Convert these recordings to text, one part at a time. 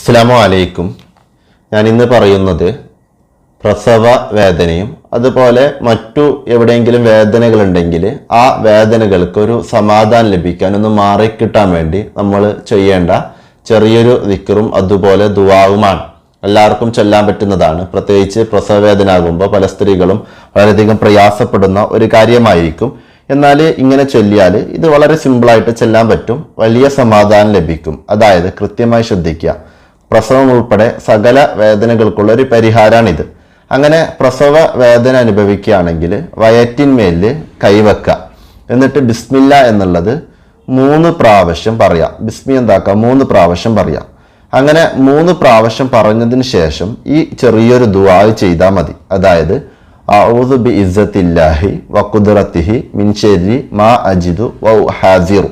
അസ്സാമു അലൈക്കും. ഞാൻ ഇന്ന് പറയുന്നത് പ്രസവ വേദനയും അതുപോലെ മറ്റു എവിടെയെങ്കിലും വേദനകളുണ്ടെങ്കിൽ ആ വേദനകൾക്ക് ഒരു സമാധാനം ലഭിക്കാൻ ഒന്ന് മാറിക്കിട്ടാൻ വേണ്ടി നമ്മൾ ചെയ്യേണ്ട ചെറിയൊരു ദിക്കറും അതുപോലെ ദുവാവുമാണ് എല്ലാവർക്കും ചെല്ലാൻ പറ്റുന്നതാണ്. പ്രത്യേകിച്ച് പ്രസവ വേദന ആകുമ്പോൾ പല സ്ത്രീകളും വളരെയധികം പ്രയാസപ്പെടുന്ന ഒരു കാര്യമായിരിക്കും. എന്നാൽ ഇങ്ങനെ ചൊല്ലിയാൽ ഇത് വളരെ സിമ്പിളായിട്ട് ചെല്ലാൻ പറ്റും. വലിയ സമാധാനം ലഭിക്കും. അതായത് കൃത്യമായി ശ്രദ്ധിക്കുക. പ്രസവം ഉൾപ്പെടെ സകല വേദനകൾക്കുള്ള ഒരു പരിഹാരമാണിത് അങ്ങനെ പ്രസവ വേദന അനുഭവിക്കുകയാണെങ്കിൽ വയറ്റിന്മേലിൽ കൈവെക്കുക. എന്നിട്ട് ബിസ്മില്ല എന്നുള്ളത് മൂന്ന് പ്രാവശ്യം പറയാം. ബിസ്മി എന്താക്കാം? മൂന്ന് പ്രാവശ്യം പറയാം. അങ്ങനെ മൂന്ന് പ്രാവശ്യം പറഞ്ഞതിന് ശേഷം ഈ ചെറിയൊരു ദുആ ചെയ്താൽ മതി. അതായത് ഔദ് ബി ഇസ്സത്തില്ലാഹി വക്കുദറത്തിഹി മിൻ ശരി മാ അജിദു വൗ ഹാസിറു.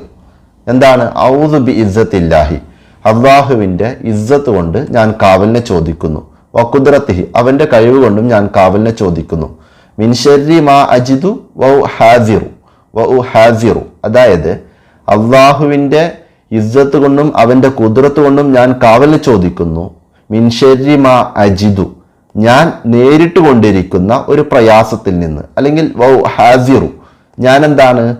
എന്താണ്? ഔദു ബി ഇസ്സത്തില്ലാഹി. അള്ളാഹുവിന്റെ ഇസ്സത്ത് കൊണ്ട് ഞാൻ കാവലിനെ ചോദിക്കുന്നു. വക്കുദ്രത്തിഹി അവന്റെ കഴിവ് കൊണ്ടും ഞാൻ കാവലിനെ ചോദിക്കുന്നു. മിൻ ശരി മാ അജിദു വൗ ഹാസിറു വൗ ഹാസിറു. അതായത് അള്ളാഹുവിന്റെ ഇസ്സത്ത് കൊണ്ടും അവന്റെ കുതിരത്ത് കൊണ്ടും ഞാൻ കാവലിനെ ചോദിക്കുന്നു. മിൻ ശരി മാ അജിദു ഞാൻ നേരിട്ട് കൊണ്ടിരിക്കുന്ന ഒരു പ്രയാസത്തിൽ നിന്ന് അല്ലെങ്കിൽ വൗ ഹാസിറു. ഞാൻ എന്താണ്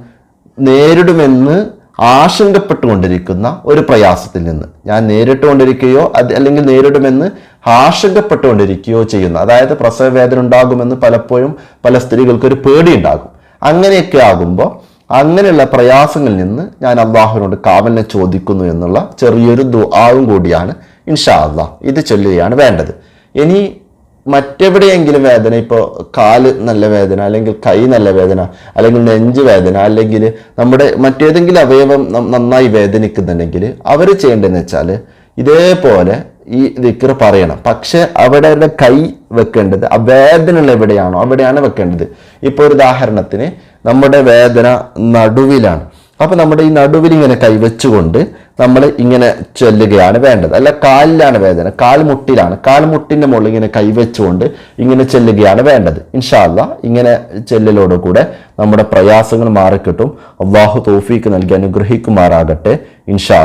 നേരിടുമെന്ന് ആശങ്കപ്പെട്ടുകൊണ്ടിരിക്കുന്ന ഒരു പ്രയാസത്തിൽ നിന്ന്. ഞാൻ നേരിട്ടുകൊണ്ടിരിക്കുകയോ അല്ലെങ്കിൽ നേരിടുമെന്ന് ആശങ്കപ്പെട്ടുകൊണ്ടിരിക്കുകയോ ചെയ്യുന്ന അതായത് പ്രസവ വേദന ഉണ്ടാകുമെന്ന് പലപ്പോഴും പല സ്ത്രീകൾക്കൊരു പേടി ഉണ്ടാകും അങ്ങനെയൊക്കെ ആകുമ്പോൾ അങ്ങനെയുള്ള പ്രയാസങ്ങളിൽ നിന്ന് ഞാൻ അള്ളാഹുവിനോട് കാവലിനെ ചോദിക്കുന്നു എന്നുള്ള ചെറിയൊരു ദുആവും കൂടിയാണ് ഇൻഷാ അള്ളാഹ്. ഇത് ചൊല്ലുകയാണ് വേണ്ടത്. ഇനി മറ്റെവിടെയെങ്കിലും വേദന ഇപ്പോൾ കാൽ നല്ല വേദന അല്ലെങ്കിൽ കൈ നല്ല വേദന അല്ലെങ്കിൽ നെഞ്ച് വേദന അല്ലെങ്കിൽ നമ്മുടെ മറ്റേതെങ്കിലും അവയവം നന്നായി വേദനിക്കുന്നുണ്ടെങ്കിൽ അവർ ചെയ്യേണ്ടതെന്ന് വെച്ചാൽ ഇതേപോലെ ഈ ദിക്കർ പറയണം. പക്ഷെ അവിടെ കൈ വെക്കേണ്ടത് ആ വേദന എവിടെയാണോ അവിടെയാണ് വെക്കേണ്ടത്. ഇപ്പോൾ ഒരു ഉദാഹരണത്തിന് നമ്മുടെ വേദന നടുവിലാണ്. അപ്പൊ നമ്മുടെ ഈ നടുവിൽ ഇങ്ങനെ കൈവച്ചുകൊണ്ട് നമ്മൾ ഇങ്ങനെ ചൊല്ലുകയാണ് വേണ്ടത്. അല്ല കാലിലാണ് വേദന. കാൽമുട്ടിലാണ് കാൽമുട്ടിന്റെ മുകളിൽ ഇങ്ങനെ കൈവച്ചുകൊണ്ട് ഇങ്ങനെ ചെല്ലുകയാണ് വേണ്ടത്. ഇൻഷാല്ല ഇങ്ങനെ ചെല്ലലോട് കൂടെ നമ്മുടെ പ്രയാസങ്ങൾ മാറിക്കിട്ടും. അള്ളാഹു തോഫീക്ക് നൽകി അനുഗ്രഹിക്കുമാറാകട്ടെ. ഇൻഷാ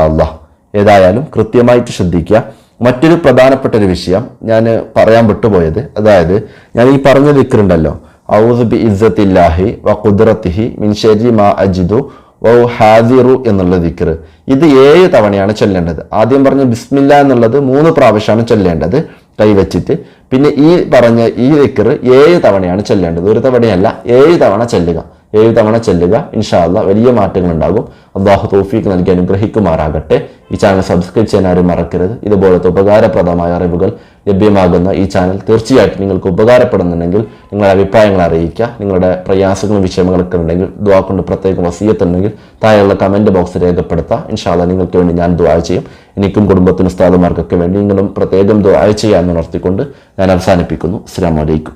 ഏതായാലും കൃത്യമായിട്ട് ശ്രദ്ധിക്കുക. മറ്റൊരു പ്രധാനപ്പെട്ട ഒരു വിഷയം ഞാൻ പറയാൻ വിട്ടുപോയത്. അതായത് ഞാൻ ഈ പറഞ്ഞ ദിക്കറുണ്ടല്ലോ ഔദ് ബി ഇസ്സത്തില്ലാഹി വ കുദ്രത്തിഹി മിൻ ഷെരി മാ അജിദു വ ഹാദിറു എന്നുള്ള ദിക്കർ ഇത് ഏഴ് തവണയാണ് ചൊല്ലേണ്ടത്. ആദ്യം പറഞ്ഞ ബിസ്മില്ല എന്നുള്ളത് മൂന്ന് പ്രാവശ്യമാണ് ചൊല്ലേണ്ടത്. കൈവച്ചിട്ട് പിന്നെ ഈ പറഞ്ഞ ഈ ദിക്കർ ഏഴ് തവണയാണ് ചൊല്ലേണ്ടത്. ഒരു തവണയല്ല ഏഴ് തവണ ചെല്ലുക. ഏഴ് തവണ ചെല്ലുക. ഇൻഷാല്ല വലിയ മാറ്റങ്ങൾ ഉണ്ടാകും അള്ളാഹു തോഫീക്ക് നൽകി അനുഗ്രഹിക്കുമാറാകട്ടെ. ഈ ചാനൽ സബ്സ്ക്രൈബ് ചെയ്യാൻ ആരും മറക്കരുത്. ഇതുപോലത്തെ ഉപകാരപ്രദമായ അറിവുകൾ ലഭ്യമാകുന്ന ഈ ചാനൽ തീർച്ചയായിട്ടും നിങ്ങൾക്ക് ഉപകാരപ്പെടുന്നുണ്ടെങ്കിൽ നിങ്ങളുടെ അഭിപ്രായങ്ങൾ അറിയിക്കുക. നിങ്ങളുടെ പ്രയാസങ്ങളും വിഷയങ്ങളൊക്കെ ഉണ്ടെങ്കിൽ ദ്വാ കൊണ്ട് പ്രത്യേകം വസീയത്തുണ്ടെങ്കിൽ താഴെയുള്ള കമന്റ് ബോക്സ് രേഖപ്പെടുത്താം. ഇൻഷാല്ല നിങ്ങൾക്ക് വേണ്ടി ഞാൻ ദ്വാ ചെയ്യും. എനിക്കും കുടുംബത്തിനും ഉസ്താദുമാർക്കൊക്കെ വേണ്ടി നിങ്ങളും പ്രത്യേകം ദ്വാ ചെയ്യാമെന്ന് ഉണർത്തിക്കൊണ്ട് ഞാൻ അവസാനിപ്പിക്കുന്നു. അസ്സാം വലൈക്കും